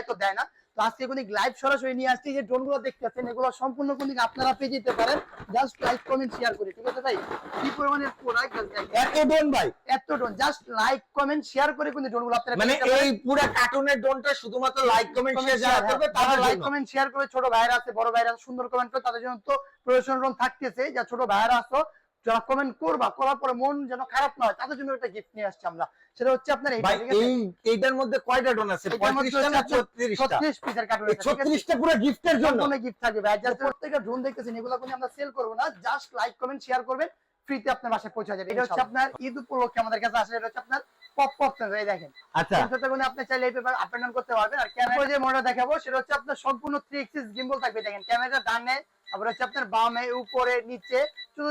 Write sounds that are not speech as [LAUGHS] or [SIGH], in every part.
দেয় তো দেয় না। তো আজকে কোন লাইভ সরাসরি নিয়ে আসছি যে ড্রোনগুলো দেখতে পাচ্ছেন এগুলো সম্পূর্ণ কোন আপনারা পেয়ে যেতে পারেন। জাস্ট লাইক কমেন্ট শেয়ার করে। ঠিক আছে ভাই? কি পরিমাণে প্রোডাক্ট এত ড্রোন ভাই। এত drone just like comment share করে কিন্তু ড্রোনগুলো আপনারা মানে। এই পুরো কার্টুনের ড্রোনটা শুধুমাত্র লাইক কমেন্ট শেয়ার যারা করবে তাদের লাইক কমেন্ট শেয়ার করে ছোট ভাইরা আছে বড় ভাইরা সুন্দর কমেন্ট করে তাদের জন্য তো প্রয়োজন রকম থাকতেছে। যা ছোট ভাইরা আছো যারা কমেন্ট করবা করার পরে মন যেন খারাপ না হয় তাদের জন্য একটা গিফট নিয়ে আসছি আমরা। সেটা হচ্ছে আপনার এই এইটার মধ্যে কয়টা ড্রোন আছে? এটার মধ্যে 35টা না হচ্ছে আপনার 36টা 36 পিসের কার্টুন এই 36টা পুরো গিফটের জন্য? গিফট থাকবে ভাই। প্রত্যেকটা ড্রোন দেখতেছেন এগুলো কোনো আমরা সেল করব না জাস্ট লাইক কমেন্ট শেয়ার করবেন ফ্রিতে আপনার বাসায় পৌঁছে যাবে। এটা হচ্ছে আপনার ঈদ উপলক্ষে আমাদের কাছে আসলে এটা হচ্ছে আপনার পপ পপ এই দেখেন। আচ্ছা। আপনি চাইলে এই পেপার আপ ডাউন করতে পারবেন। আর ক্যামেরা যে মডেল দেখাবো সেটা হচ্ছে আপনার সম্পূর্ণ 3 এক্সিস গিম্বল থাকবে দেখেন। ক্যামেরা ডানে আবার হচ্ছে আপনার বামে উপরে নিচে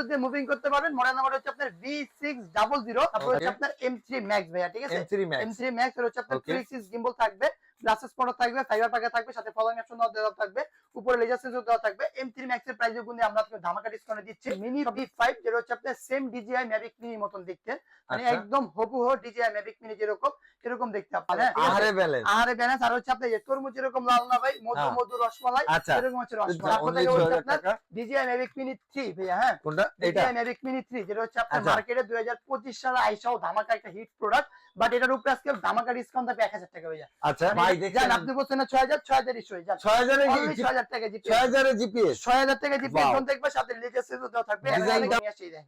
দিয়ে মুভিং করতে পারবেন মডেল নাম্বার হচ্ছে আপনার V600 তারপর হচ্ছে. আপনার M3 Max ভাইয়া ঠিক আছে M3 Max M3 Max এর হচ্ছে আপনার. 3 এক্সিস গিম্বল থাকবে গ্লাসেস পড়া থাকবে ফাইবার পাকা থাকবে সাথে ফলোইং অপশন দেওয়া থাকবে উপরে লেজার সেন্সর দেওয়া থাকবে M3 Max এর প্রাইসগুলো আমরা আপনাকে ধামাকা ডিসকাউন্টে দিচ্ছি মিনি B5 যেটা হচ্ছে আপনার সেম DJI Mavic Mini মতন দেখতে মানে আচ্ছা। একদম হুবহু DJI Mavic Mini যেরকম এরকম দেখতে আপনার আছে? আহারে ব্যালেন্স আহারে ব্যালেন্স আর হচ্ছে আপনার তরমুজ যেরকম লাল না ভাই মধু হ্যাঁ। মধু রসমালাই আচ্ছা। এরকম হচ্ছে রসমালাই তারপর অনলি থেকে হচ্ছে 2000 আপনার টাকা। DJI Mavic Mini 3 ভাইয়া হ্যাঁ? কোনটা? এটা DJI Mavic 3 যেটা হচ্ছে আপনার আচ্ছা। মার্কেটে 2025 সালে আইসাও ধামাকা একটা হিট প্রোডাক্ট বাট এটার উপরে আজকে ধামাকা ডিসকাউন্ট থাকবে 1000 টাকা ভাইয়া। আচ্ছা ভাই জান আপনি বলছেন না 6000 6000 ইস্যু যান 6000 এর 6000 টাকা জিপি 6000 এর জিপিএস 6000 টাকা জিপি ফোন দেখবে সাথে দেওয়া থাকবে নিয়ে দেখেন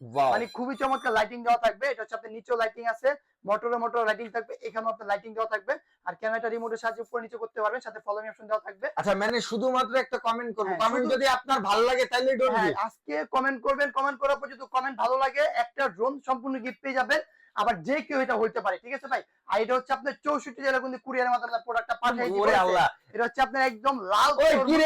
মানে খুবই চমৎকার লাইটিং দেওয়া থাকবে। এটা হচ্ছে আপনার নিচেও লাইটিং আছে মোটরে মোটর লাইটিং থাকবে এখানেও আপনার লাইটিং দেওয়া থাকবে। আর ক্যামেরাটা রিমোটের সাহায্যে উপরে নিচে করতে পারবেন সাথে ফলোইং অপশন দেওয়া থাকবে। আচ্ছা মানে শুধুমাত্র একটা কমেন্ট করব। কমেন্ট যদি আপনার ভালো লাগে তাহলে হ্যাঁ আজকে কমেন্ট করবেন কমেন্ট করার পর যদি কমেন্ট ভালো লাগে একটা ড্রোন সম্পূর্ণ গিফট পেয়ে যাবেন। আবার যে কেউ এটা হইতে পারে ঠিক আছে ভাই? আর এটা হচ্ছে আপনার চৌষট্টি জেলা কিন্তু কুরিয়ারের মাধ্যমে প্রোডাক্টটা পাঠিয়ে ওরে দিবে আল্লাহ। এটা হচ্ছে আপনার একদম লাল ওই তরমুজ। কি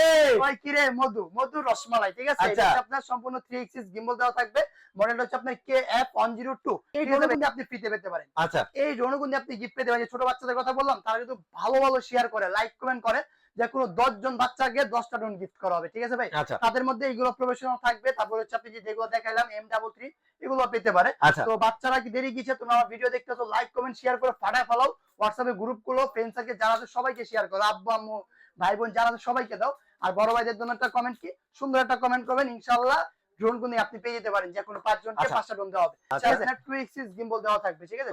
ওই কি রে মধু। মধু রসমালাই ঠিক আছে? এটা আচ্ছা। আপনার সম্পূর্ণ থ্রি এক্সিস গিম্বল দেওয়া থাকবে। মডেলটা হচ্ছে আপনার K F one zero two এই ড্রোন কিন্তু আপনি ফ্রিতে পেতে পারেন। আচ্ছা। এই কিন্তু আপনি গিফট পেতে পারেন। ছোট বাচ্চাদের কথা বললাম তারা যদি ভালো ভালো শেয়ার করে লাইক কমেন্ট করে। যে কোনো দশ জন বাচ্চাকে দশটা ড্রোন গিফট করা হবে ঠিক আছে ভাই? আচ্ছা। তাদের মধ্যে এগুলো প্রফেশনাল থাকবে। তারপর হচ্ছে আপনি যেগুলো দেখাইলাম এম ডাবল থ্রি এগুলো পেতে পারে। আচ্ছা। তো বাচ্চারা কি দেরি গিয়েছে তোমরা আমার ভিডিও দেখতেছো লাইক কমেন্ট শেয়ার করে ফাটায় ফেলাও। হোয়াটসঅ্যাপে গ্রুপগুলো ফ্রেন্ড সার্কেল যারা আছে সবাইকে শেয়ার করো। আব্বু আম্মু ভাই বোন যারা আছে সবাইকে দাও। আর বড় ভাইদের জন্য একটা কমেন্ট কি? সুন্দর একটা কমেন্ট করবেন। ইনশাআল্লাহ ড্রোনগুলো আপনি পেয়ে যেতে পারেন। যে কোনো পাঁচজনকে আচ্ছা। পাঁচটা ড্রোন দেওয়া হবে। সেখানে টু এক্সিস গিম্বল দেওয়া থাকবে ঠিক আছে.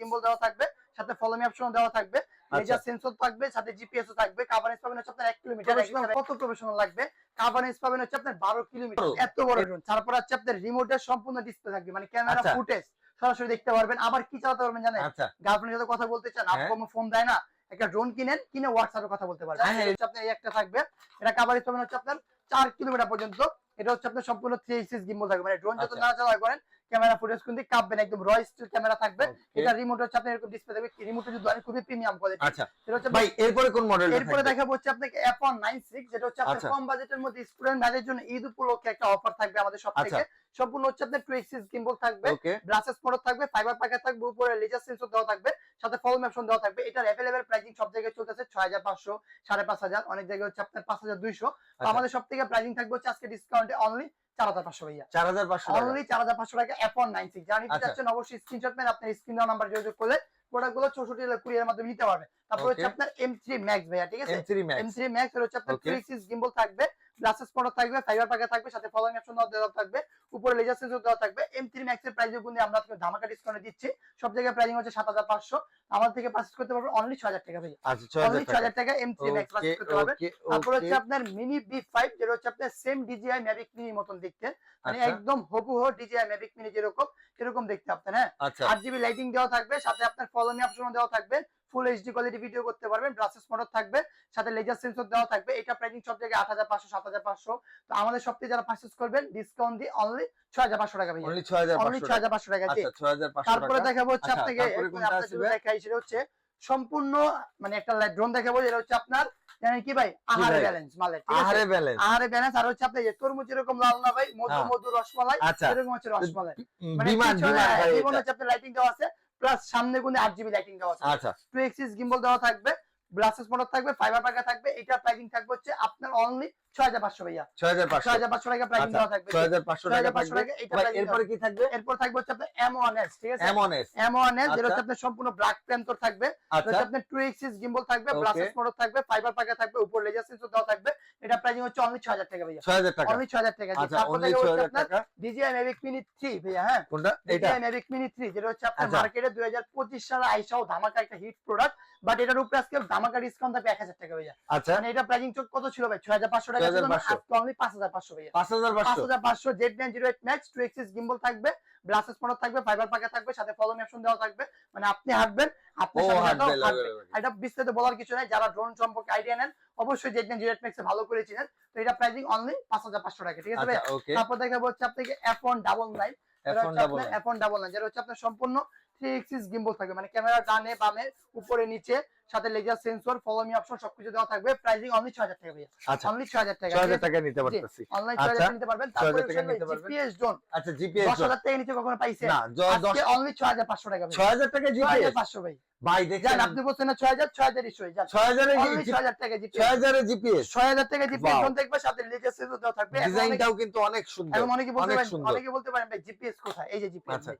গিম্বল দেওয়া থাকবে সাথে ফলো মি অপশন দেওয়া থাকবে। আচ্ছা। লেজার সেন্সর থাকবে সাথে জিপিএস ও থাকবে কাভারেজ পাবেন হচ্ছে আপনার 1 কিলোমিটার। কত প্রফেশনাল লাগবে? কাভারেজ পাবেন হচ্ছে আপনার 12 কিলোমিটার। এত বড় তারপর হচ্ছে আপনার রিমোটের সম্পূর্ণ ডিসপ্লে থাকবে মানে ক্যামেরা আচ্ছা। ফুটেজ সরাসরি দেখতে পারবেন। আবার কি চালাতে পারবেন জানেন? আচ্ছা। গার্লফ্রেন্ডের সাথে কথা বলতে চান হ্যাঁ। ফোন দেয় না একটা ড্রোন কিনেন কিনে হোয়াটসঅ্যাপে কথা বলতে পারবেন। হ্যাঁ, হ্যাঁ। আপনার এই একটা থাকবে। এটা কাভারেজ পাবেন হচ্ছে আপনার 4 কিলোমিটার পর্যন্ত। এটা হচ্ছে আপনার সম্পূর্ণ 3 এক্সিস গিম্বল থাকবে। মানে ড্রোন যত আচ্ছা। নাড়াচাড়া করেন ক্যামেরা ফুটেজ কিন্তু কাঁপবেন একদম র স্টিল ক্যামেরা থাকবে। এটা রিমোট হচ্ছে আপনার এরকম ডিসপ্লে থাকবে। রিমোট যদি ধরেন খুবই প্রিমিয়াম কোয়ালিটি আচ্ছা। এটা হচ্ছে ভাই এরপরে কোন মডেল এরপরে দেখাবো হচ্ছে আপনাকে F196 যেটা হচ্ছে আপনার আচ্ছা। কম বাজেটের মধ্যে স্টুডেন্ট ভাইদের জন্য ঈদ উপলক্ষে একটা অফার থাকবে আমাদের সব আচ্ছা। থেকে। সম্পূর্ণ হচ্ছে আপনার টু এক্সিস গিম্বল থাকবে গ্লাসেস মোটর থাকবে ফাইবার প্যাকেট থাকবে উপরে লেজার সেন্সর দেওয়া থাকবে সাথে ফলম অপশন দেওয়া থাকবে। এটার অ্যাভেলেবল প্রাইসিং সব জায়গায় চলতেছে 6500 5500 অনেক জায়গায় হচ্ছে আপনার 5200 তো আচ্ছা। আমাদের সব থেকে প্রাইসিং থাকবে হচ্ছে আজকে ডিসকাউন্টে অনলি 4500 ভাইয়া। 4500 টাকা। অনলি 4500 টাকা F196 যারা নিতে আচ্ছা। চাচ্ছেন অবশ্যই স্ক্রিনশট মেরে আপনার স্ক্রিন নাম্বার যোগাযোগ করলে প্রোডাক্টগুলো 64 জেলা কুরিয়ারের মাধ্যমে নিতে পারবে। তারপর হচ্ছে আপনার এম থ্রি ম্যাক্স ভাইয়া ঠিক আছে? এম থ্রি ম্যাক্স হচ্ছে আপনার থ্রি 3 সিক্স গিম্বল থাকবে। গ্লাসেস মোটর থাকবে ফাইবার প্যাকেট থাকবে সাথে ফলোইং অপশন দেওয়া থাকবে উপরে লেজার সেন্সর দেওয়া থাকবে M3 Max এর প্রাইস কিন্তু আমরা আজকে ধামাকা ডিসকাউন্টে দিচ্ছি। সব জায়গায় প্রাইসিং হচ্ছে 7500 আমাদের থেকে পারচেজ করতে পারবেন অনলি 6000 টাকা ভাইয়া। আচ্ছা অনলি 6000 টাকা। 6000 টাকা M3 Max ওকে পারচেজ করতে পারবেন। তারপর হচ্ছে আপনার মিনি B5 যেটা হচ্ছে আপনার সেম DJI Mavic Mini মতন দেখতে। মানে আচ্ছা। একদম হুবহু DJI Mavic Mini যেরকম এরকম দেখতে আপনার হ্যাঁ? আচ্ছা। আট জিবি লাইটিং দেওয়া থাকবে সাথে আপনার ফলোমি অপশন দেওয়া থাকবে। ফুল এইচডি কোয়ালিটি ভিডিও করতে পারবেন ব্রাসেস মোটর থাকবে। সাথে লেজার সেন্সর দেওয়া থাকবে। এটা প্রাইসিং সব জায়গায় আট হাজার পাঁচশো সাত হাজার পাঁচশো। তো আমাদের সব থেকে যারা পারচেজ করবেন ডিসকাউন্ট দিয়ে অনলি ছয় হাজার পাঁচশো টাকা ভাইয়া অনলি অনলি 6500 ছয় হাজার পাঁচশো টাকা জি। আচ্ছা 6500 তারপরে দেখাবো হচ্ছে আচ্ছা, আপনাকে দেখাই সেটা হচ্ছে সম্পূর্ণ মানে একটা ড্রোন দেখাবো যেটা হচ্ছে আপনার জানেন কি ভাই? আহারে ব্যালেন্স আছে? আহারে ব্যালেন্স আহারে ব্যালেন্স আর হচ্ছে আপনার যে তরমুজ এরকম লাল না ভাই মধু হ্যাঁ। মধু রসমালাই আচ্ছা। এরকম হচ্ছে রসমালাই। মানে জীবন হচ্ছে আপনার লাইটিং দেওয়া আছে প্লাস সামনে কিন্তু আট জিবি লাইটিং দেওয়া আছে। আচ্ছা। টু এক্সিস গিম্বল দেওয়া থাকবে গ্লাসেস মোটর থাকবে ফাইবার পাকা থাকবে এটা প্রাইসিং থাকবে হচ্ছে আপনার অনলি ছয় হাজার পাঁচশো ভাইয়া। ছয় হাজার ছয় পাঁচশো হাজার পাঁচশো টাকা প্রাইসিং আচ্ছা, দেওয়া থাকবে। ছয় হাজার পাঁচশো ছয় টাকা হাজার পাঁচশো থাকবে। টাকা এটা এরপরে কি থাকবে? এরপর থাকবে হচ্ছে আপনার এমওএনএস ঠিক আছে? এমএনএস এমওএনএস যেটা হচ্ছে আচ্ছা। আপনার সম্পূর্ণ ব্ল্যাক প্যান্থর থাকবে। আচ্ছা। আপনার টু এক্সিস গিম্বল থাকবে. গ্লাসেস মোটর থাকবে ফাইবার পাকা থাকবে উপর লেজার সেন্সর দেওয়া থাকবে। এটা প্রাইসিং হচ্ছে অনলি ছয় হাজার টাকা ভাইয়া। ছয় হাজার টাকা। অনলি ছয় হাজার টাকা। জি। আচ্ছা তারপর অনলি ছয় হচ্ছে আপনার ডিজিআই ম্যাভিক মিনি থ্রি ভাইয়া হ্যাঁ? কোনটা? এটা। ম্যাভিক মিনি থ্রি যেটা হচ্ছে আপনার আচ্ছা। মার্কেটে দুই হাজার পঁচিশ সালে আইসাও ধামাকা একটা হিট প্রোডাক্ট বাট এটার উপরে আজকে ধামাকা ডিসকাউন্ট থাকবে এক হাজার টাকা ভাইয়া। আচ্ছা। মানে এটা প্রাইসিং কত ছিল ভাই? ছয় হাজার পাঁচশো টাকা ছিল আজকে অনলি পাঁচ হাজার পাঁচশো ভাইয়া। গিম্বল থাকবে মোটর থাকবে ফাইবার পাকা থাকবে সাথে ফলো অপশন দেওয়া থাকবে। মানে আপনি হাঁটবেন আপনার সাথে। এটা বিস্তারিত বলার কিছু নাই যারা ড্রোন সম্পর্কে আইডিয়া নেন অবশ্যই জেড নাইন জিরো ম্যাক্স ভালো করে চিনেন। তো এটা প্রাইসিং অনলি পাঁচ হাজার পাঁচশো টাকা ঠিক আছে ভাই আচ্ছা তারপর দেখাবো হচ্ছে আপনাকে F one double nine F one double nine যেটা হচ্ছে আপনার সম্পূর্ণ থ্রি এক্সিস গিম্বল থাকবে মানে ক্যামেরা ডানে বামে উপরে নিচে সাথে laser sensor follow me option সবকিছু দেওয়া থাকবে প্রাইসিং অনলি ছয় হাজার টাকা ভাইয়া আচ্ছা অনলি ছয় হাজার টাকা ছয় হাজার টাকা নিতে পারতেছি অনলাইন আচ্ছা, ছয় হাজার নিতে পারবেন তারপরে টাকা নিতে পারবেন। জিপিএস ড্রোন আচ্ছা জিপিএস দশ হাজার টাকা নিচে কখনো পাইছে না জ- দশ আজকে অনলি ছয় হাজার পাঁচশো টাকা ভাই। ছয় হাজার টাকা জিপিএস হাজার পাঁচশো ভাই ভাই দেখেন আপনি বলছেন না ছয় হাজার ছয় হাজার যান ছয় হাজারের অনলি ছয় হাজার টাকা জিপিএস হাজারের জিপিএস ছয় হাজার টাকা জিপিএস Wow. দেখবে সাথে সেন্সর দেওয়া থাকবে ডিজাইনটাও কিন্তু অনেক সুন্দর এখন অনেকে বলতে পারেন। অনেকে বলতে পারেন ভাই জিপিএস কোথায় এই যে জিপিএস আচ্ছা।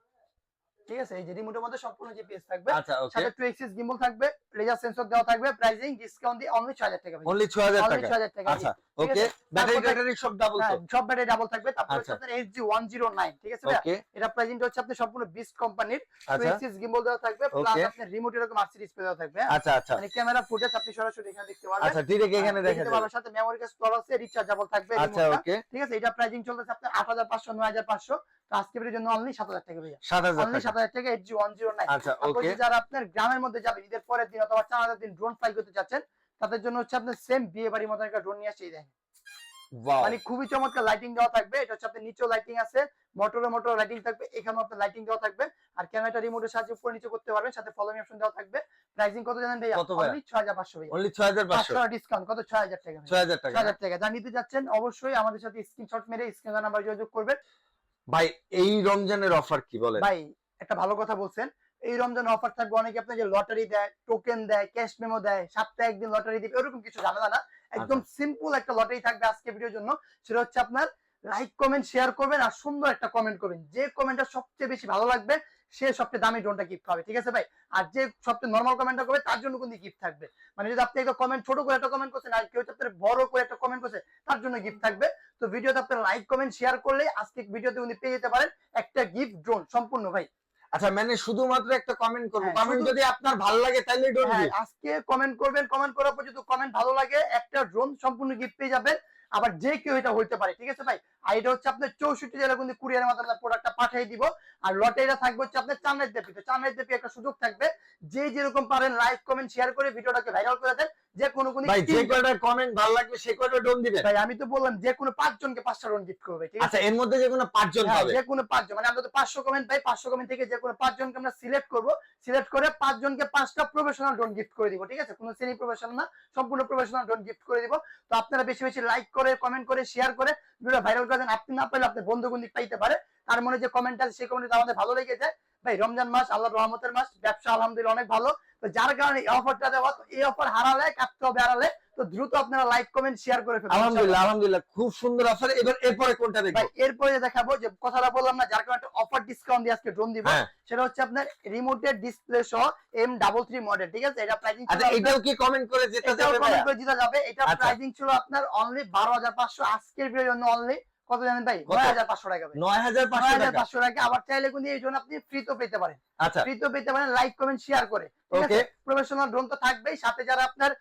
ঠিক আছে? এই যে রিমোটের মধ্যে সম্পূর্ণ জিপিএস থাকবে আচ্ছা সাথে টু এক্সিস গিম্বল থাকবে লেজার সেন্সর দেওয়া থাকবে প্রাইসিং ডিসকাউন্ট দিয়ে অনলি ছয় হাজার টাকা ভাই অনলি ছয় হাজার অনলি টাকা। ছয় হাজার টাকা। আচ্ছা ওকে আছে? ব্যাটারি সব ডাবল হ্যাঁ, সব ব্যাটারি ডাবল থাকবে। তারপর হচ্ছে আচ্ছা। আপনার জিরো নাইন ঠিক আছে ওকে এটা প্রাইসিংটা হচ্ছে আপনি সম্পূর্ণ বিস্ট কোম্পানির আচ্ছা। গিম্বল দেওয়া থাকবে প্লাস আপনার রিমোট এরকম আরসি ডিসপ্লে দেওয়া থাকবে হ্যাঁ? আচ্ছা আচ্ছা। মানে ক্যামেরা ফুটেজ আপনি সরাসরি এখানে দেখতে পারবেন। আচ্ছা ডিরেক্ট এখানে হ্যাঁ, দেখতে পারবেন। সাথে মেমোরি কার্ড স্টোর আছে রিচার্জেবল থাকবে আচ্ছা ওকে ঠিক আছে এটা প্রাইসিং চলতেছে আপনার আট হাজার পাঁচশো নয় হাজার পাঁচশো। তো আজকে ভিডিওর জন্য অনলি সাত হাজার টাকা ভাইয়া। সাত হাজার অনলি টাকা। সাত হাজার টাকা eight G one zero nine আচ্ছা ওকে যারা আপনার গ্রামের মধ্যে যাবেন ঈদের পরের দিন অথবা চার হাজার দিন ড্রোন ফ্লাই করতে চাচ্ছেন তাদের জন্য হচ্ছে আপনার সেম বিয়ে বাড়ির মতো একটা ড্রোন নিয়ে আসে এই দেখেন। ওয়াও মানে খুবই চমৎকার লাইটিং দেওয়া থাকবে। এটা হচ্ছে আপনার নিচেও লাইটিং আছে মোটরে মোটর লাইটিং থাকবে এখানেও আপনার লাইটিং দেওয়া থাকবে। আর ক্যামেরাটা রিমোটের সাহায্যে উপরে নিচে করতে পারবেন সাথে ফলো অপশন দেওয়া থাকবে। প্রাইসিং কত জানেন ভাইয়া? অনলি ছয় হাজার পাঁচশো ভাইয়া। অনলি ছয় হাজার পাঁচশো পাঁচশো ডিসকাউন্ট কত? ছয় হাজার টাকা ভাইয়া। ছয় হাজার ছয় টাকা। হাজার টাকা। যা নিতে যাচ্ছেন অবশ্যই আমাদের সাথে স্ক্রিনশট মেরে স্ক্রিন নাম্বার যোগাযোগ করবেন। ভাই এই রমজানের অফার কি বলেন? ভাই একটা ভালো কথা বলছেন। এই রমজান অফার থাকবে অনেকে আপনার যে লটারি দেয় টোকেন দেয় ক্যাশ মেমো দেয় সপ্তাহে একদিন লটারি দিবে এরকম কিছু ঝামেলা না। একদম আচ্ছা। সিম্পল একটা লটারি থাকবে আজকে ভিডিওর জন্য। সেটা হচ্ছে আপনার লাইক কমেন্ট শেয়ার করবেন আর সুন্দর একটা কমেন্ট করবেন। যে কমেন্টটা সবচেয়ে বেশি ভালো লাগবে সে সবচেয়ে দামি ড্রোনটা গিফট পাবে ঠিক আছে ভাই? আর যে সবচেয়ে নর্মাল কমেন্টটা করবে তার জন্য কিন্তু গিফট থাকবে। মানে যদি আপনি একটা কমেন্ট ছোট করে একটা কমেন্ট করছেন আর কেউ আপনার বড় করে একটা কমেন্ট করছে তার জন্য গিফট থাকবে। তো ভিডিওতে আপনার লাইক কমেন্ট শেয়ার করলে আজকে ভিডিওতে উনি পেয়ে যেতে পারেন একটা গিফট ড্রোন সম্পূর্ণ ভাই। আচ্ছা মানে শুধুমাত্র একটা কমেন্ট করব। হ্যাঁ, কমেন্ট যদি আপনার ভালো লাগে তাহলে হ্যাঁ, আজকে কমেন্ট করবেন কমেন্ট করার পর যদি কমেন্ট ভালো লাগে একটা ড্রোন সম্পূর্ণ গিফট পেয়ে যাবেন। আবার যে কেউ এটা হইতে পারে ঠিক আছে ভাই? আর এটা হচ্ছে আপনার চৌষট্টি জেলা কিন্তু কুরিয়ারের মাধ্যমে প্রোডাক্টটা পাঠিয়ে দিব। আর লটারিটা থাকবে হচ্ছে আপনার চান্নাই দেপি তো চান্নাই দেপি একটা সুযোগ থাকবে। যে যেরকম পারেন লাইক কমেন্ট শেয়ার করে ভিডিওটাকে ভাইরাল করে দেন। যে কোনো কোনো ভাই যে কয়টা কমেন্ট ভালো লাগবে কয়টা ডোন দিবেন? ভাই আমি তো বললাম যে কোনো পাঁচটা ড্রোন গিফট করবে ঠিক আছে? আচ্ছা এর মধ্যে যে কোনো পাঁচজন হ্যাঁ, পাবে? যে কোনো মানে আমরা তো পাঁচশো কমেন্ট পাই পাঁচশো কমেন্ট থেকে যে কোনো আমরা সিলেক্ট করব সিলেক্ট করে পাঁচটা প্রফেশনাল ড্রোন গিফট করে দিব ঠিক আছে? কোনো সেমি প্রফেশনাল না সম্পূর্ণ প্রফেশনাল ড্রোন গিফট করে দিব। তো আপনারা বেশি বেশি লাইক করে কমেন্ট করে শেয়ার করে ভিডিও ভাইরাল করে দেন। আপনি না পাইলে আপনার বন্ধু বন্ধু পাইতে পারে। তার মনে যে কমেন্ট আছে সেই কমেন্ট আমাদের ভালো লেগে যায় ভাই রমজান মাস আল্লাহ রহমতের মাস ব্যবসা আলহামদুলিল্লাহ অনেক ভালো। তো যার কারণে এই অফারটা দেওয়া তো এই অফার হারালে কাটতে হবে হারালে তো দ্রুত আপনারা লাইক কমেন্ট শেয়ার করে ফেলুন আলহামদুলিল্লাহ আলহামদুলিল্লাহ খুব সুন্দর অফার এবার এরপরে কোনটা ভাই এরপরে দেখাবো যে কথাটা বললাম না যার কারণে একটা অফার ডিসকাউন্ট দিয়ে আজকে ড্রোন দিব। হ্যাঁ। সেটা হচ্ছে আপনার রিমোটের ডিসপ্লে সহ এম ডাবল থ্রি মডেল ঠিক আছে? এটা প্রাইসিং আচ্ছা এটাও কি কমেন্ট করে যেতে যাবে কমেন্ট করে দিতে যাবে। এটা আচ্ছা। প্রাইসিং ছিল আপনার অনলি বারো হাজার পাঁচশো আজকের ভিডিওর জন্য অনলি কত জানেন ভাই? নয় হাজার পাঁচশো টাকা নয় হাজার পাঁচশো টাকা। আবার চাইলে কিন্তু এই জন্য আপনি ফ্রি তো পেতে পারেন। আচ্ছা। ফ্রি তো পেতে পারেন লাইক কমেন্ট শেয়ার করে। ওকে প্রফেশনাল ড্রোন তো থাকবেই। সাথে যারা আপনার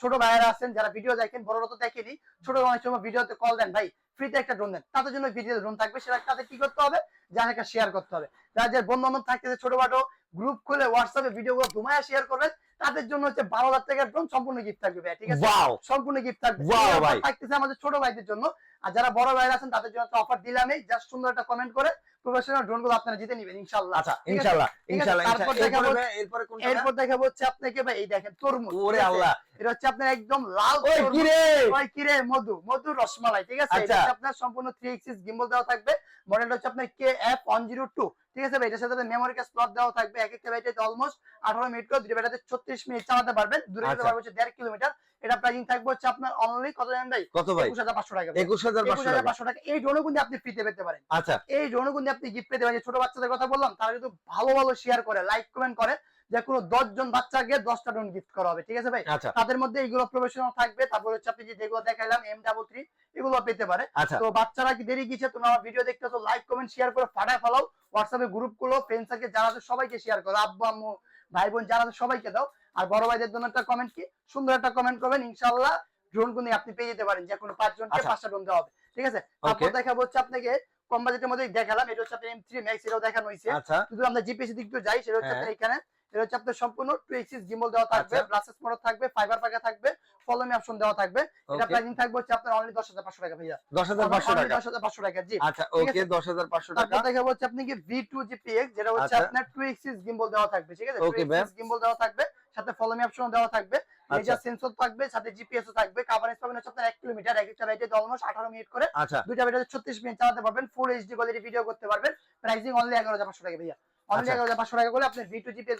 ছোট ভাইয়েরা আছেন যারা ভিডিও দেখেন বড়রা তো দেখেনি ছোট অনেক সময় ভিডিওতে কল দেন ভাই ফ্রিতে একটা ড্রোন দেন। তাদের জন্য ভিডিও ড্রোন থাকবে সেটা তাদের কি করতে হবে? যারা একটা শেয়ার করতে হবে। যারা যে বন্ধু বান্ধব থাকতেছে ছোটখাটো গ্রুপ খুলে হোয়াটসঅ্যাপে ভিডিও গুলো ঘুমায় শেয়ার করবেন। তাদের জন্য হচ্ছে বারো হাজার টাকার ড্রোন সম্পূর্ণ গিফট থাকবে ভাই, ঠিক আছে? সম্পূর্ণ গিফট থাকবে। ভাই। থাকতেছে আমাদের ছোট ভাইদের জন্য। আর যারা বড় ভাইরা আছেন তাদের জন্য অফার দিলামই। জাস্ট সুন্দর একটা কমেন্ট করে প্রফেশনাল ড্রোনগুলো আপনারা জিতে নেবেন ইনশাল্লাহ আচ্ছা? ইনশাআল্লাহ ইনশাআল্লাহ ইনশাআল্লাহ। এরপরে কোনটা এরপর দেখাবো হচ্ছে আপনাকে ভাই এই দেখেন তরমুজ। ওরে আল্লাহ। এটা হচ্ছে আপনার একদম লাল ওই। কি রে ওই কি রে মধু মধু রসমালাই ঠিক আছে? এটা আচ্ছা। হচ্ছে আপনার সম্পূর্ণ থ্রি এক্সিস গিম্বল দেওয়া থাকবে। মডেলটা হচ্ছে আপনার K F one zero two ঠিক আছে ভাই? এটার সাথে মেমোরি কার্ড স্লট দেওয়া থাকবে। এক একটা ব্যাটারিতে অলমোস্ট আঠারো মিনিট করে দুটো ব্যাটারিতে ছত্রিশ মিনিট চালাতে পারবেন। দূরে যেতে আচ্ছা। হচ্ছে দেড় কিলোমিটার। এটা প্রাইসিং থাকবে হচ্ছে আপনার অনলি কত জানেন ভাই? কত ভাই? একুশ হাজার পাঁচশো টাকা। একুশ হাজার একুশ পাঁচশো হাজার টাকা পাঁচশো টাকা। এই ড্রোনও কিন্তু আপনি ফ্রিতে পেতে পারেন। আচ্ছা। এই ড্রোনও কিন্তু আপনি গিফট পেতে পারেন। ছোট বাচ্চাদের কথা বললাম তারা কিন্তু ভালো ভালো শেয়ার করে লাইক কমেন্ট করে যে কোনো দশ জন বাচ্চাকে দশটা ড্রোন গিফট করা হবে ঠিক আছে ভাই? আচ্ছা। তাদের মধ্যে এইগুলো প্রফেশনাল থাকবে। তারপর হচ্ছে আপনি যেগুলো দেখাইলাম এম ডাবল থ্রি এগুলো পেতে পারে। আচ্ছা। তো বাচ্চারা কি দেরি গিয়েছে তোমরা আমার ভিডিও দেখতেছো লাইক কমেন্ট শেয়ার করে ফাটায় ফেলাও। হোয়াটসঅ্যাপে গ্রুপগুলো ফ্রেন্ড সার্কেল যারা আছে সবাইকে শেয়ার করো। আব্বু আম্মু ভাই বোন যারা আছে সবাইকে দাও। আর বড় ভাইদের জন্য একটা কমেন্ট কি সুন্দর একটা কমেন্ট করবেন ইনশাআল্লাহ ড্রোন কিন্তু আপনি পেয়ে যেতে পারেন যে কোনো পাঁচজনকে আচ্ছা। পাঁচটা ড্রোন দেওয়া হবে ঠিক আছে তারপর. দেখাবো হচ্ছে আপনাকে কম বাজেটের মধ্যে দেখালাম এটা হচ্ছে আপনার এম থ্রি ম্যাক্স এটাও দেখানো হয়েছে আচ্ছা যদি আমরা জিপিএসি দিক দিয়ে যাই সেটা হচ্ছে হ্যাঁ। আপনার এখানে এটা হচ্ছে আপনার সম্পূর্ণ টু এক্সিস গিম্বল দেওয়া থাকবে আচ্ছা। ব্রাসেস মোটর থাকবে ফাইবার পাকা থাকবে ফলো মি অপশন দেওয়া থাকবে এটা প্রাইসিং থাকবে হচ্ছে আপনার অনলি দশ হাজার পাঁচশো টাকা ভাইয়া দশ হাজার পাঁচশো টাকা দশ হাজার পাঁচশো টাকা জি আচ্ছা ওকে আছে। দশ হাজার পাঁচশো টাকা তারপর দেখা হচ্ছে আপনি কি ভি টু জিপিএক্স যেটা হচ্ছে আচ্ছা। আপনার টু এক্সিস গিম্বল দেওয়া থাকবে ঠিক আছে Okay, ma'am. গিম্বল দেওয়া থাকবে সাথে ফলো মি অপশন দেওয়া থাকবে আচ্ছা। মেজার সেন্সর থাকবে সাথে জিপিএস ও থাকবে কাভারেজ পাবেন হচ্ছে আপনার এক কিলোমিটার এক একটা রাইডে অলমোস্ট আঠারো মিনিট করে। আচ্ছা। দুইটা ব্যাটারি ছত্রিশ মিনিট চালাতে পারবেন ফুল এইচডি কোয়ালিটি ভিডিও করতে পারবেন। প্রাইসিং অনলি এগারো হাজার পাঁচশো টাকা ভাইয়া। অনলি আচ্ছা। এগারো হাজার পাঁচশো টাকা করে আপনি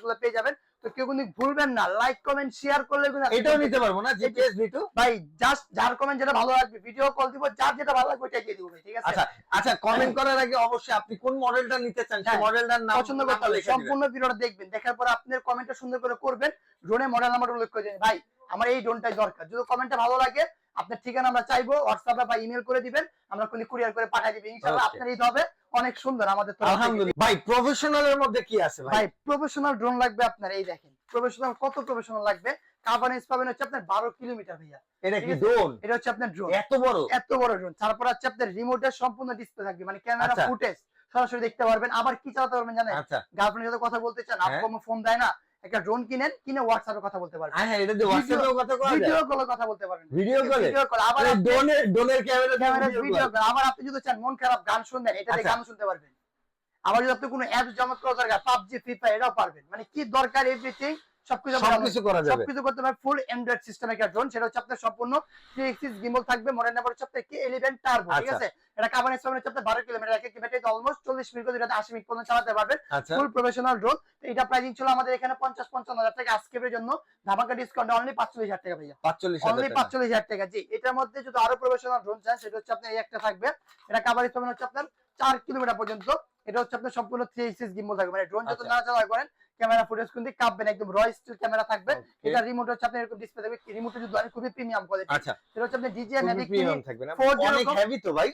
গুলো পেয়ে যাবেন। তো কেউ কিন্তু ভুলবেন না। লাইক কমেন্ট শেয়ার করলে কিন্তু এটাও নিতে পারব না জিপিএস ভাই জাস্ট যার কমেন্ট যেটা ভালো লাগবে ভিডিও কল দিব যার যেটা ভালো লাগবে ওইটাই দিয়ে দিব ঠিক আছে? আচ্ছা আচ্ছা কমেন্ট করার আগে অবশ্যই আপনি কোন মডেলটা নিতে চান সেই হ্যাঁ, মডেলটার নাম পছন্দ করতে হবে। সম্পূর্ণ ভিডিওটা দেখবেন দেখার পর আপনার কমেন্টটা সুন্দর করে করবেন। ড্রোনে মডেল নাম্বার উল্লেখ করে দিন। ভাই আমার এই ড্রোনটাই দরকার। যদি কমেন্টটা ভালো লাগে আপনার ঠিকানা আমরা চাইব হোয়াটসঅ্যাপে বা ইমেল করে দিবেন। আমরা কোনো কুরিয়ার করে পাঠিয়ে দিবেন ইনশাআল্লাহ আপনার ঈদ হবে। অনেক সুন্দর আমাদের। আলহামদুলিল্লাহ। ভাই প্রফেশনালের মধ্যে কি আছে ভাই? প্রফেশনাল ড্রোন লাগবে আপনার এই দেখেন। প্রফেশনাল কত প্রফেশনাল লাগবে? কাভারেজ পাবেন হচ্ছে আপনার বারো কিলোমিটার ভাইয়া। এটা কি ড্রোন এটা হচ্ছে আপনার ড্রোন এত বড়? এত বড় ড্রোন তারপর হচ্ছে আপনার রিমোটের সম্পূর্ণ ডিসপ্লে থাকবে। মানে ক্যামেরা আচ্ছা। ফুটেজ সরাসরি দেখতে পারবেন। আবার কি চালাতে পারবেন জানেন? আচ্ছা। গার্লফ্রেন্ডের সাথে কথা বলতে চান হ্যাঁ। আপু ফোন দেয় না। একটা ড্রোন কিনেন কিনে হোয়াটসঅ্যাপে কথা বলতে পারবেন। হ্যাঁ এটা হোয়াটসঅ্যাপে কথা যায়। ভিডিও কলে কথা বলতে পারবেন। ভিডিও কলে ভিডিও কল আবার ড্রোনের ড্রোনের ক্যামেরা ক্যামেরা ভিডিও কল আবার আপনি যদি চান মন খারাপ গান শুনবেন এটা দিয়ে আচ্ছা। গান শুনতে পারবেন। আবার যদি আপনি কোনো অ্যাপস ডাউনলোড করা দরকার পাবজি ফ্রি ফায়ার এটাও পারবেন। মানে কি দরকার এভরিথিং সবকিছু সবকিছু করা যাবে। সবকিছু করতে পারবেন ফুল অ্যান্ড্রয়েড সিস্টেম একটা ড্রোন সেটা হচ্ছে আপনার সম্পূর্ণ থ্রি এক্সিস গিম্বল থাকবে মডেল নাম্বার হচ্ছে আপনার কে ইলেভেন টার্বো ঠিক আচ্ছা। আছে? এটা কাভারেজ পাবেন হচ্ছে আপনার বারো কিলোমিটার এক একটি ব্যাটারি অলমোস্ট চল্লিশ মিনিট করে আশি মিনিট পর্যন্ত চালাতে পারবেন। আচ্ছা। ফুল প্রফেশনাল ড্রোন এটা প্রাইসিং ছিল আমাদের এখানে পঞ্চাশ পঞ্চান্ন হাজার টাকা আজকের জন্য। ধামাকা ডিসকাউন্ট অনলি পাঁচচল্লিশ হাজার টাকা ভাইয়া। পাঁচচল্লিশ অনলি পাঁচচল্লিশ হাজার টাকা। জি এটার মধ্যে যদি আরও প্রফেশনাল ড্রোন চান সেটা হচ্ছে আপনার এই একটা থাকবে। এটা হচ্ছে আপনার চার কিলোমিটার পর্যন্ত। এটা হচ্ছে আপনার সম্পূর্ণ থ্রি এক্সিস গিম্বল থাকবে। মানে ড্রোন যত আচ্ছা। নাড়াচাড়া করেন ক্যামেরা ফুটেজ কিন্তু কাঁপবেন একদম রয় স্টিল ক্যামেরা থাকবে। এটা রিমোট হচ্ছে আপনার এরকম ডিসপ্লে থাকবে রিমোট যদি ধরেন খুবই প্রিমিয়াম কোয়ালিটি আচ্ছা। এটা হচ্ছে আপনার ডিজিআই ম্যাভিক মিনি থাকবে না? zero অনেক হেভি তো ভাই।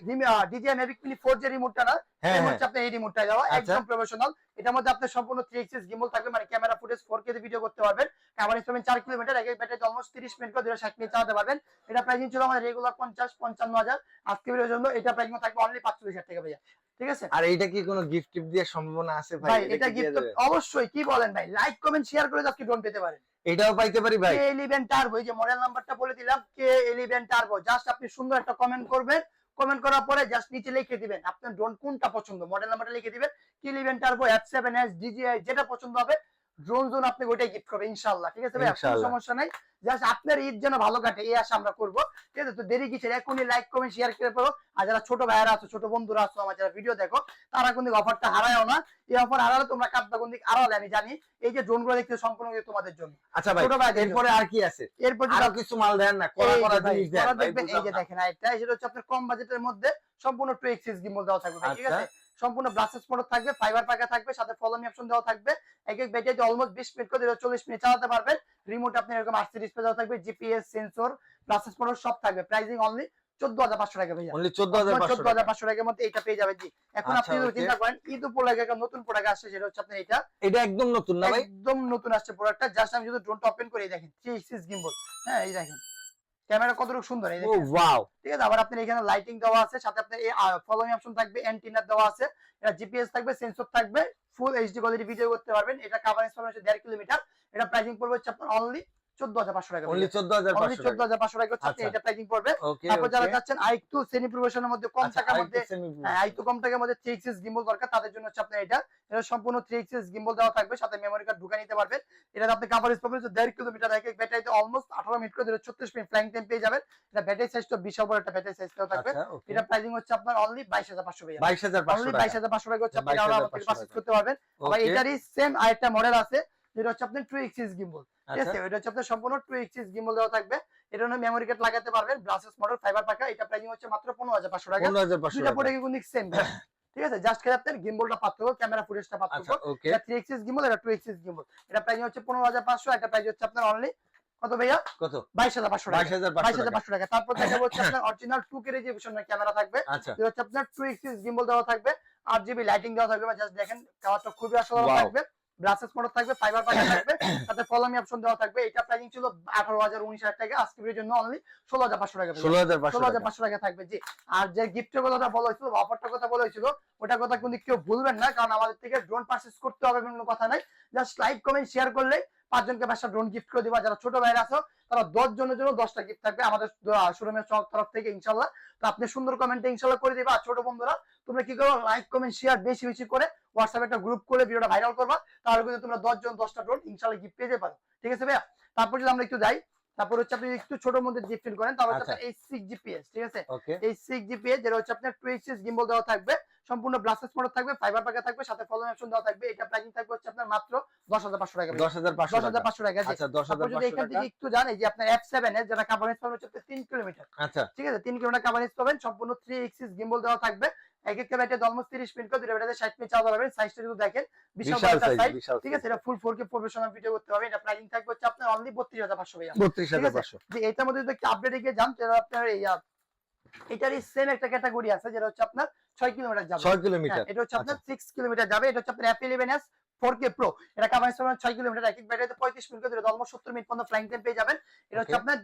ডিজিআই ম্যাভিক মিনি ফোর যে রিমোটটা না হ্যাঁ হ্যাঁ। হচ্ছে আপনার এই রিমোটটা দেওয়া আচ্ছা। একদম প্রফেশনাল এটার মধ্যে আপনার সম্পূর্ণ থ্রি এক্সিস গিম্বল থাকবে মানে camera footage four K video করতে পারবেন। কাভারেজ পাবেন চার কিলোমিটার এক ব্যাটারি অলমোস্ট তিরিশ মিনিট করে দুশো ষাট মিনিট চালাতে পারবেন। এটা প্রাইসিং ছিল আমাদের রেগুলার পঞ্চাশ পঞ্চান্ন হাজার। আজকে ভিডিওর জন্য এটা প্রাইসিং থাকবে অনলি পাঁচচল্লিশ হাজার টাকা ভাইয়া। ঠিক আছে? আর এইটা কি কোনো গিফট টিপ দেওয়ার সম্ভাবনা আছে ভাই? এটা গিফট? অবশ্যই কি বলেন ভাই? লাইক কমেন্ট শেয়ার করে আজকে ড্রোন পেতে পারেন। এটাও পাইতে পারি ভাই। কে ইলেভেন টার্বো এই যে মডেল নাম্বারটা বলে দিলাম কে ইলেভেন টার্বো জাস্ট আপনি সুন্দর একটা কমেন্ট করবেন। কমেন্ট করার পরে জাস্ট নিচে লিখে দিবেন আপনার ড্রোন কোনটা পছন্দ? মডেল নাম্বারটা লিখে দিবেন K eleven turbo F seven S DJI যেটা পছন্দ হবে ড্রোন জোন আপনি ওইটাই গিফট করবেন ইনশাআল্লাহ। ঠিক আছে ভাই? কোনো সমস্যা নাই। জাস্ট আপনার ঈদ যেন ভালো কাটে এই আশা আমরা করব। ঠিক আছে? তো দেরি কিছু এখনই লাইক কমেন্ট শেয়ার করে পারো আর যারা ছোট ভাইয়ারা আছো ছোট বন্ধুরা আছো আমার যারা ভিডিও দেখো তারা কিন্তু অফারটা হারায়ও না। এই অফার হারালে তোমরা কাটটা কোন দিক আড়ালে আমি জানি। এই যে ড্রোনগুলো দেখতে সম্পূর্ণ তোমাদের জন্য। আচ্ছা ভাই ছোট ভাই এরপরে আর কি আছে? এরপর যদি আরও কিছু মাল দেন না করা করা জিনিস দেন এই যে। দেখেন এটা সেটা হচ্ছে আপনার কম বাজেটের মধ্যে সম্পূর্ণ টু এক্সিস গিম্বল দেওয়া থাকবে ঠিক আচ্ছা। আছে? সম্পূর্ণ ব্রাসেস মোটর থাকবে ফাইবার পাকা থাকবে সাথে ফলো অপশন দেওয়া থাকবে। এক এক ব্যাটারিতে অলমোস্ট 20 মিনিট করে 40 মিনিট চালাতে পারবেন রিমোট আপনি এরকম আরসি ডিসপ্লে দেওয়া থাকবে জিপিএস সেন্সর ব্রাসেস মোটর সব থাকবে। প্রাইসিং অনলি 14500 টাকা ভাইয়া। অনলি 14500 টাকা। 14500 টাকার মধ্যে এটা পেয়ে যাবেন জি। এখন আচ্ছা, আপনি যদি চিন্তা করেন ঈদ উপলক্ষে একটা নতুন প্রোডাক্ট আসছে সেটা হচ্ছে আপনার এটা। এটা একদম নতুন না একদম নতুন আসছে প্রোডাক্টটা জাস্ট আমি যদি ড্রোনটা ওপেন করে দেখেন 3 এক্সিস গিম্বল হ্যাঁ এই দেখেন। ক্যামেরা কতটুকু সুন্দর এই ও ওয়াও ঠিক আছে আবার আপনার এখানে লাইটিং দেওয়া আছে সাথে আপনার এই ফলোইং অপশন থাকবে অ্যান্টেনা দেওয়া আছে এটা জিপিএস থাকবে সেন্সর থাকবে ফুল এইচডি কোয়ালিটি ভিডিও করতে পারবেন এটা কাভারেজ পাবেন হচ্ছে দেড় কিলোমিটার এটা প্রাইসিং পড়বে হচ্ছে আপনার অনলি চোদ্দ হাজার পাঁচশো টাকা অনলি 14500 অনলি চোদ্দ হাজার পাঁচশো টাকা হচ্ছে। এটা প্রাইসিং পড়বে। তারপর যারা চাচ্ছেন আরেকটু সেমি প্রফেশনের মধ্যে কম টাকার মধ্যে কম টাকার মধ্যে থ্রি এক্সিস গিম্বল দরকার তাদের জন্য হচ্ছে আপনার এটা। এটা সম্পূর্ণ থ্রি এক্সিস গিম্বল দেওয়া থাকবে সাথে মেমোরি কার্ড ঢুকে নিতে পারবেন। এটা আপনি কাভারেজ পাবেন দেড় কিলোমিটার এক এক ব্যাটারিতে অলমোস্ট আঠারো মিনিট করে ছত্রিশ মিনিট ফ্লাইং টাইম পেয়ে যাবেন। এটা ব্যাটারি সাইজটা বিশাল বড় একটা ব্যাটারি সাইজটাও থাকবে। এটা প্রাইসিং হচ্ছে আপনার অনলি বাইশ হাজার পাঁচশো 22500 অনলি বাইশ হাজার পাঁচশো টাকা হচ্ছে আপনি 22,500 আমাদের থেকে পারচেজ করতে পারবেন। আবার এটারই সেম আরেকটা মডেল আছে যেটা হচ্ছে আপনার টু এক্সিস গিম্বল ঠিক আচ্ছা। আছে এটা হচ্ছে আপনার সম্পূর্ণ টু এক্সিস গিম্বল দেওয়া থাকবে। এটা হলো মেমোরি কার্ড লাগাতে পারবেন ব্রাসেস মডেল ফাইবার পাকা এটা প্রাইসিং হচ্ছে মাত্র পনেরো হাজার পাঁচশো টাকা। 15500 টাকা। প্রোডাক্ট কিন্তু সেম [LAUGHS] ঠিক আছে জাস্ট খালি আপনার গিম্বলটা পার্থক্য ক্যামেরা ফুটেজটা পার্থক্য আচ্ছা এটা থ্রি এক্সিস গিম্বল এটা টু এক্সিস গিম্বল এটা প্রাইস হচ্ছে পনেরো হাজার একটা প্রাইস হচ্ছে আপনার অনলি কত ভাইয়া? কত? বাইশ হাজার পাঁচশো টাকা। বাইশ হাজার পাঁচশো টাকা। তারপর দেখা হচ্ছে আপনার অরিজিনাল টু কে ক্যামেরা থাকবে। আচ্ছা। হচ্ছে আপনার টু এক্সিস গিম্বল দেওয়া থাকবে। আট জিবি লাইটিং দেওয়া থাকবে জাস্ট দেখেন কালারটা খুবই Wow. থাকবে। গ্লাসেস মোটর থাকবে ফাইবার পাকা থাকবে সাথে ফলোমি অপশন দেওয়া থাকবে। এটা প্রাইসিং ছিল আঠারো হাজার উনিশ হাজার টাকা। আজকে ভিডিওর জন্য অনলি ষোলো হাজার পাঁচশো টাকা ষোলো 16500 হাজার টাকা। পাঁচশো টাকা থাকবে জি। আর যে গিফটের কথাটা বলা হয়েছিল অফারটার কথা বলা হয়েছিল ওটা কথা কিন্তু কেউ ভুলবেন না কারণ আমাদের থেকে ড্রোন পারচেস করতে হবে কোনো কথা নাই। জাস্ট লাইক কমেন্ট শেয়ার করলে পাঁচজনকে পাঁচটা ড্রোন গিফট করে দিবা। যারা ছোট ভাইরা আছো তারা দশ জনের জন্য দশটা গিফট থাকবে আমাদের শোরুমের তরফ থেকে ইনশাল্লাহ। তো আপনি সুন্দর কমেন্টে ইনশাল্লাহ করে দিবা। আর ছোট বন্ধুরা তোমরা কি করো? লাইক কমেন্ট শেয়ার বেশি বেশি করে হোয়াটসঅ্যাপে একটা গ্রুপ করে ভিডিওটা ভাইরাল করবা। তাহলে কিন্তু তোমরা দশ জন দশটা ড্রোন ইনশাল্লাহ গিফট পেয়ে পারো ঠিক আছে ভাইয়া? তারপর যদি আমরা একটু যাই তারপর হচ্ছে আপনি একটু ছোট মধ্যে গিফট করেন তারপর হচ্ছে আচ্ছা। এই সিক্স জিপিএস ঠিক আছে? এই সিক্স জিপিএস যেটা হচ্ছে আপনার টু এক্সিস গিম্বল দেওয়া থাকবে। সম্পূর্ণ ব্লাসেস মোটর থাকবে ফাইবার পাকা থাকবে সাথে ফলোইং অপশন দেওয়া থাকবে। এটা প্রাইসিং থাকবে হচ্ছে আপনার মাত্র দশ হাজার পাঁচশো টাকা। দশ 10500 হাজার টাকা। আচ্ছা তারপর যদি এখান থেকে একটু জান এই যে আপনার এফ সেভেন এর যেটা কাভারেজ পাবেন হচ্ছে তিন কিলোমিটার আচ্ছা। ঠিক আছে? তিন কিলোমিটার কাভারেজ পাবেন সম্পূর্ণ থ্রি এক্সিস গিম্বল দেওয়া থাকবে। এক একটা ব্যাটারি অলমোস্ট তিরিশ মিনিট করে দুটো ব্যাটারি ষাট মিনিট চালাতে পারবেন। সাইজটা যদি দেখেন বিশাল সাইজ ঠিক আছে? এটা full four K professional video করতে পারবেন। এটা প্রাইসিং থাকবে হচ্ছে আপনার অনলি বত্রিশ হাজার পাঁচশো ভাইয়া। 32500 যে এটার মধ্যে যদি আপডেটে গিয়ে যান তাহলে আপনার এই এটারই সেম একটা ক্যাটাগরি আছে যেটা হচ্ছে আপনার ছয় কিলোমিটার যাবে। ছয় কিলোমিটার। হ্যাঁ, এটা হচ্ছে আপনার সিক্স কিলোমিটার যাবে এটা হচ্ছে আপনার app eleven S 4K Pro এটা কাভার স্টোরেজ 6 কিলোমিটার এক এক ব্যাটারিতে 35 মিনিট করে অলমোস্ট 70 মিনিট পর্যন্ত ফ্লাইং টাইম পেয়ে যাবেন। এটা হচ্ছে আপনার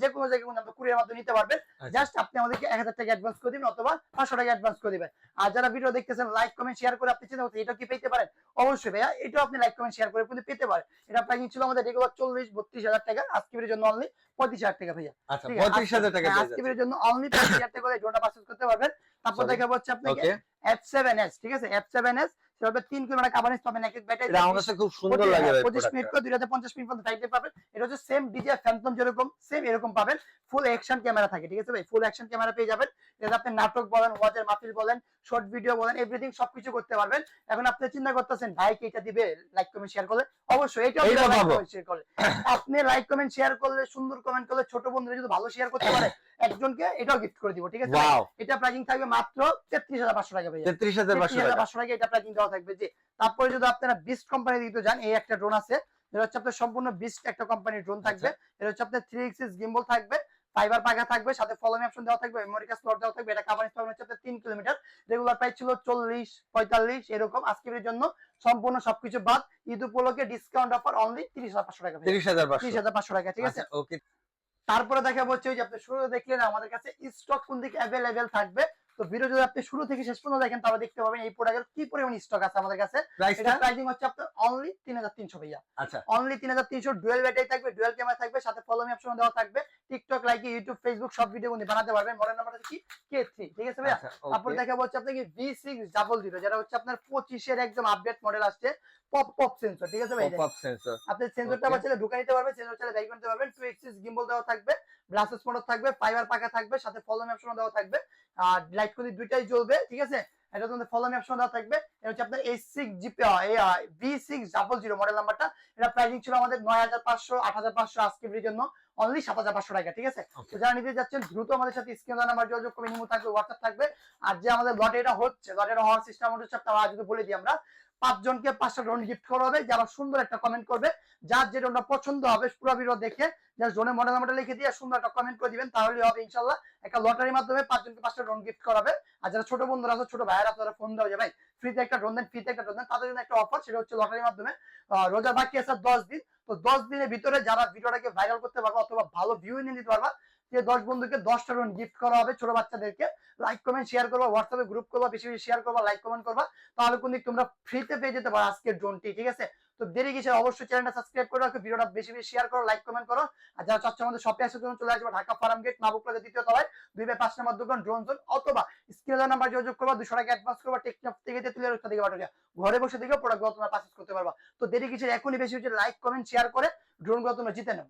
যে কোনো জায়গায় কোনো কুরিয়ার মাধ্যমে নিতে পারবেন। জাস্ট আপনি আমাদেরকে 1000 টাকা অ্যাডভান্স করে দিবেন অথবা 500 টাকা অ্যাডভান্স করে দিবেন। আর যারা ভিডিও দেখতেছেন লাইক কমেন্ট শেয়ার করে আপনি চিন্তা করতে এটা কি পেতে পারেন? অবশ্যই ভাইয়া এটা আপনি লাইক কমেন্ট শেয়ার করে কিন্তু পেতে পারেন। এটা প্রাইস ছিল আমাদের রেগুলার 40 32000 টাকা। আজকের জন্য অনলি 35000 টাকা ভাইয়া। আচ্ছা 35000 টাকা হ্যাঁ, আজকের জন্য অনলি 35000 টাকা করে ড্রোনটা পারচেজ করতে পারবেন। তারপর দেখাবো হচ্ছে আপনাকে F7S ঠিক আছে? F7S তিন পাবেন খুব সুন্দর লাগে হ্যাঁ, পঁচিশ মিনিট করে দুই হাজার পঞ্চাশ মিনিট পর্যন্ত এটা হচ্ছে সেম যেরকম সেম এরকম পাবেন। ফুল একশন ক্যামেরা থাকে ঠিক আছে ভাই? ফুল অ্যাকশন ক্যামেরা পেয়ে যাবেন। এটা আপনি নাটক বলেন ওয়াজের মাহফিল বলেন শর্ট ভিডিও বলেন এভরিথিং সবকিছু করতে পারবেন। এখন আপনি চিন্তা করতেছেন ভাই কি এটা দিবে? লাইক কমেন্ট শেয়ার করলে অবশ্যই এটা শেয়ার করলে। আপনি লাইক কমেন্ট শেয়ার করলে সুন্দর কমেন্ট করলে ছোট বন্ধুরা যদি ভালো শেয়ার করতে পারে। একজনকে এটাও গিফট করে দিব ঠিক আছে এটা প্রাইসিং থাকবে মাত্র তেত্রিশ হাজার পাঁচশো টাকা ভাই 33500 টাকা। পাঁচশো টাকা এটা প্রাইসিং দেওয়া থাকবে যে তারপরে যদি আপনারা বিস্ট কোম্পানি দিতে যান এই একটা ড্রোন আছে। যেটা হচ্ছে আপনার সম্পূর্ণ বিস্ট একটা কোম্পানির ড্রোন থাকবে। এটা হচ্ছে আপনার থ্রি এক্সিস গিম্বল থাকবে। ফাইবার পাখা থাকবে সাথে ফলোমি অপশন দেওয়া থাকবে মেমোরি কার্ড স্লট দেওয়া থাকবে এটা কভার ইনস্টলমেন্ট হচ্ছে তিন কিলোমিটার রেগুলার প্রাইস ছিল চল্লিশ পঁয়তাল্লিশ এরকম আজকের জন্য সম্পূর্ণ সবকিছু বাদ। ঈদ উপলক্ষে ডিসকাউন্ট অফার অনলি তিরিশ হাজার পাঁচশো টাকা তিরিশ 30500 হাজার পাঁচশো টাকা ঠিক আছে? আচ্ছা ওকে তারপরে দেখা হচ্ছে ওই যে আপনি শুরুতে দেখলেন আমাদের কাছে স্টক কোন দিকে অ্যাভেলেবেল থাকবে। তো ভিডিও যদি আপনি শুরু থেকে শেষ পর্যন্ত দেখেন তাহলে দেখতে পাবেন এই প্রোডাক্টের কি পরিমাণ স্টক আছে আমাদের কাছে। এটা প্রাইসিং হচ্ছে আপনার অনলি তিন হাজার তিনশো ভাইয়া। আচ্ছা। অনলি তিন হাজার তিনশো ডুয়েল ব্যাটারি থাকবে ডুয়েল ক্যামেরা থাকবে সাথে ফলোমি অপশন দেওয়া থাকবে। টিকটক লাইক ইউটিউব ফেসবুক সব ভিডিও কিন্তু বানাতে পারবেন। মডেল নাম্বারটা কি? কে থ্রি ঠিক আছে ভাইয়া? আচ্ছা তারপর ওকে হচ্ছে আপনাকে ভি সিক্স ডাবল জিরো যেটা হচ্ছে আপনার পঁচিশের একদম আপডেট মডেল আসছে পপ পপ সেন্সর ঠিক আছে ভাই পপ আপ সেন্সর আপনি সেন্সরটা. আবার চাইলে ঢুকা নিতে পারবেন সেন্সর চাইলে ব্যাক করতে পারবেন। টু এক্সিস গিম্বল দেওয়া থাকবে গ্লাসেস মোটর থাকবে ফাইবার পাকা থাকবে সাথে ফলোমি অপশন দেওয়া থাকবে। আর লাইট করে দুইটাই জ্বলবে ঠিক আছে? এটা তোমাদের ফলোমি অপশন দেওয়া থাকবে। এটা হচ্ছে আপনার H six GP V six double zero model নাম্বারটা এটা প্রাইসিং ছিল আমাদের নয় হাজার পাঁচশো আট হাজার পাঁচশো আজকের জন্য। অনলি সাত হাজার পাঁচশো টাকা ঠিক আছে? তো যারা নিতে যাচ্ছেন দ্রুত আমাদের সাথে স্ক্রিন নাম্বার যোগাযোগ করে নিমু থাকবে হোয়াটসঅ্যাপ থাকবে। আর যে আমাদের লটে এটা হচ্ছে লটের হওয়ার সিস্টেম হচ্ছে আপনারা যদি বলে দিই আমরা পাঁচজনকে পাঁচটা ড্রোন গিফট করা হবে। যারা সুন্দর একটা কমেন্ট করবে। যার যে ড্রোনটা পছন্দ হবে, পুরো ভিডিও দেখে যার জোনে মডেল নাম্বারটা লিখে দিয়ে সুন্দর একটা কমেন্ট করে দিবেন তাহলে হবে ইনশাল্লাহ একটা লটারির মাধ্যমে পাঁচজনকে পাঁচটা ড্রোন গিফট করাবে আর যারা ছোট বন্ধুরা আছে, ছোট ভাইয়েরা তারা ফোন দেওয়া যাবে। ফ্রিতে একটা ড্রোন দেন ফ্রিতে একটা ড্রোন দেন, তাদের জন্য একটা অফার সেটা হচ্ছে লটারির মাধ্যমে। রোজার বাকি আছে দশ দিন। তো দশ দিনের ভিতরে যারা ভিডিওটাকে ভাইরাল করতে পারবে অথবা ভালো ভিউ নিয়ে নিতে পারবা যে দশ বন্ধুকে দশটা ড্রোন গিফট করা হবে ছোট বাচ্চাদেরকে লাইক কমেন্ট শেয়ার করবা হোয়াটসঅ্যাপে গ্রুপ করবা, বেশি বেশি শেয়ার করবা লাইক কমেন্ট করবা, তাহলে কিন্তু তোমরা ফ্রিতে পেয়ে যেতে পারো আজকের ড্রোনটি ঠিক আছে? তো দেরি কিসে অবশ্যই চ্যানেলটা সাবস্ক্রাইব করে রাখো, ভিডিওটা বেশি বেশি শেয়ার করো লাইক কমেন্ট করো, আর যারা চাচ্ছে আমাদের শপে আসার জন্য চলে আসবে, Dhaka farm gate Mahbub plaza দ্বিতীয় তলায়, দুই বাই পাঁচ নাম্বার দোকান ড্রোন জোন অথবা স্ক্রিনে নাম্বার যোগাযোগ করবা, দুশো টাকা অ্যাডভান্স করবা, টেকনাফ থেকে তেতুলিয়া রোড থেকে পাঠাবে ঘরে বসে থেকে প্রোডাক্ট তোমরা পারচেজ করতে পারবা। তো দেরি গেছে এখনই বেশি বেশি লাইক কমেন্ট শেয়ার করে ড্রোনগুলো তোমরা জিতে নাও।